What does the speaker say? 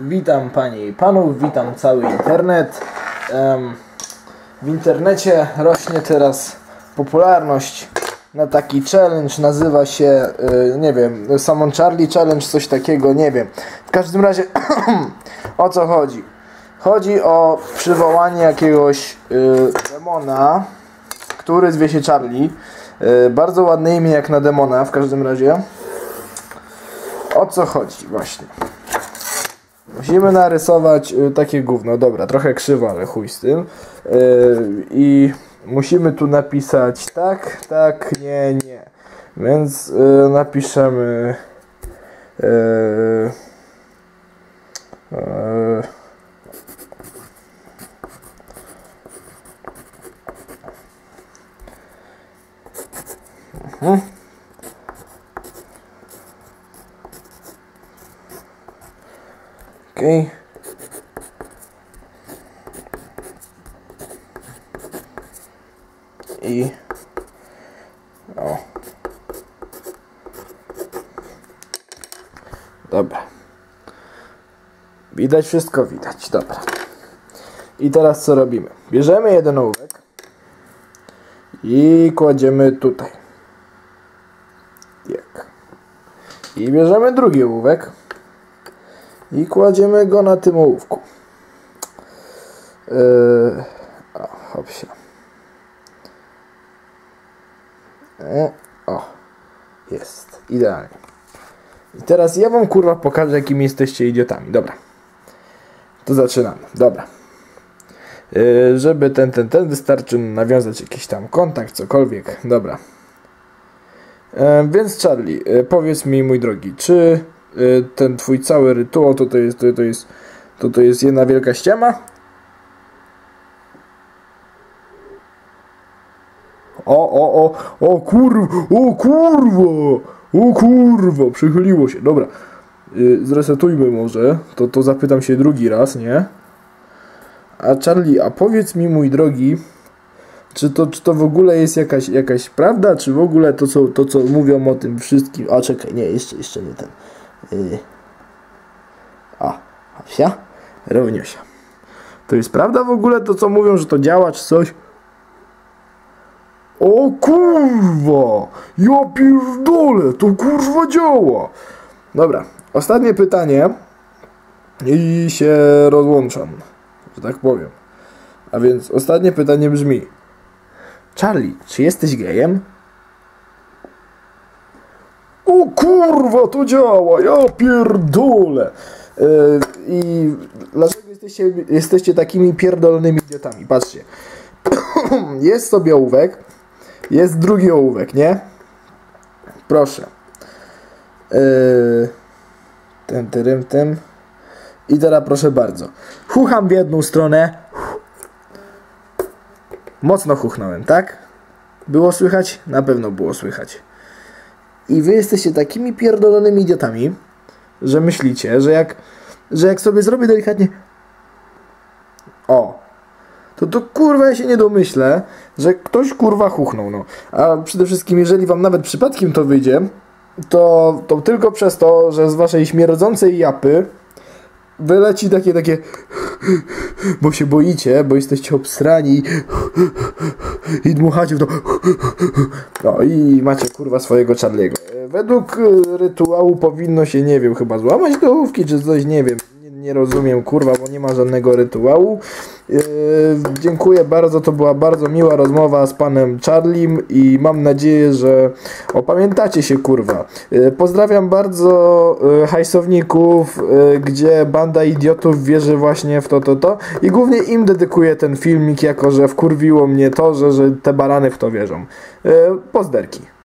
Witam panie i panów, witam cały internet. W internecie rośnie teraz popularność na taki challenge, nazywa się, y, nie wiem, Samon Charlie Challenge, coś takiego, nie wiem. W każdym razie, o co chodzi? Chodzi o przywołanie jakiegoś y, demona, który zwie się Charlie. Y, bardzo ładne imię jak na demona, w każdym razie. O co chodzi właśnie? Musimy narysować y, takie gówno. Dobra, trochę krzywo, ale chuj z tym. Y, I musimy tu napisać tak, tak, nie, nie. Więc y, napiszemy. mhm. Okej. I o. Dobra. Widać wszystko, widać. Dobra. I teraz co robimy? Bierzemy jeden ołówek i kładziemy tutaj. Jak. I bierzemy drugi ołówek i kładziemy go na tym ołówku. Yy, o. E, o, jest, idealnie. I teraz ja wam kurwa pokażę, jakim jesteście idiotami. Dobra. To zaczynamy. Dobra. Yy, żeby ten, ten, ten wystarczy nawiązać jakiś tam kontakt, cokolwiek. Dobra. Więc Charlie, powiedz mi, mój drogi, czy ten twój cały rytuał to, to, jest, to, to, jest, to, to jest jedna wielka ściema? O, o, o, o kurwa, o kurwa, o kurwa, przychyliło się, dobra. Y, Zresetujmy może, to, to zapytam się drugi raz, nie? A Charlie, a powiedz mi, mój drogi, czy to, czy to w ogóle jest jakaś, jakaś prawda, czy w ogóle to co, to, co mówią o tym wszystkim... A, czekaj, nie, jeszcze, jeszcze nie ten. Yy. A, Asia? Rowniosia. To jest prawda w ogóle to, co mówią, że to działa, czy coś? O kurwa! Ja pierdolę, to kurwa działa! Dobra, ostatnie pytanie i się rozłączam, że tak powiem. A więc ostatnie pytanie brzmi Charlie, czy jesteś gejem? O kurwa, to działa, ja pierdolę! Yy, I dlaczego jesteście, jesteście takimi pierdolonymi idiotami? Patrzcie. jest sobie ołówek, jest drugi ołówek, nie? Proszę. Yy, ten, tym, tym. I teraz proszę bardzo. Chucham w jedną stronę. Mocno chuchnąłem, tak? Było słychać? Na pewno było słychać. I wy jesteście takimi pierdolonymi idiotami, że myślicie, że jak, że jak sobie zrobię delikatnie o, to to kurwa ja się nie domyślę, że ktoś kurwa chuchnął, no. A przede wszystkim, jeżeli wam nawet przypadkiem to wyjdzie, to, to tylko przez to, że z waszej śmierdzącej japy wyleci takie, takie bo się boicie, bo jesteście obsrani i dmuchacie w to no i macie kurwa swojego Charliego. Według y, rytuału powinno się, nie wiem, chyba złamać główki czy coś, nie wiem. Nie, rozumiem, kurwa, bo nie ma żadnego rytuału. Yy, dziękuję bardzo, to była bardzo miła rozmowa z panem Charlim i mam nadzieję, że opamiętacie się, kurwa. Yy, pozdrawiam bardzo yy, hajsowników, yy, gdzie banda idiotów wierzy właśnie w to, to, to i głównie im dedykuję ten filmik, jako że wkurwiło mnie to, że, że te barany w to wierzą. Yy, pozderki.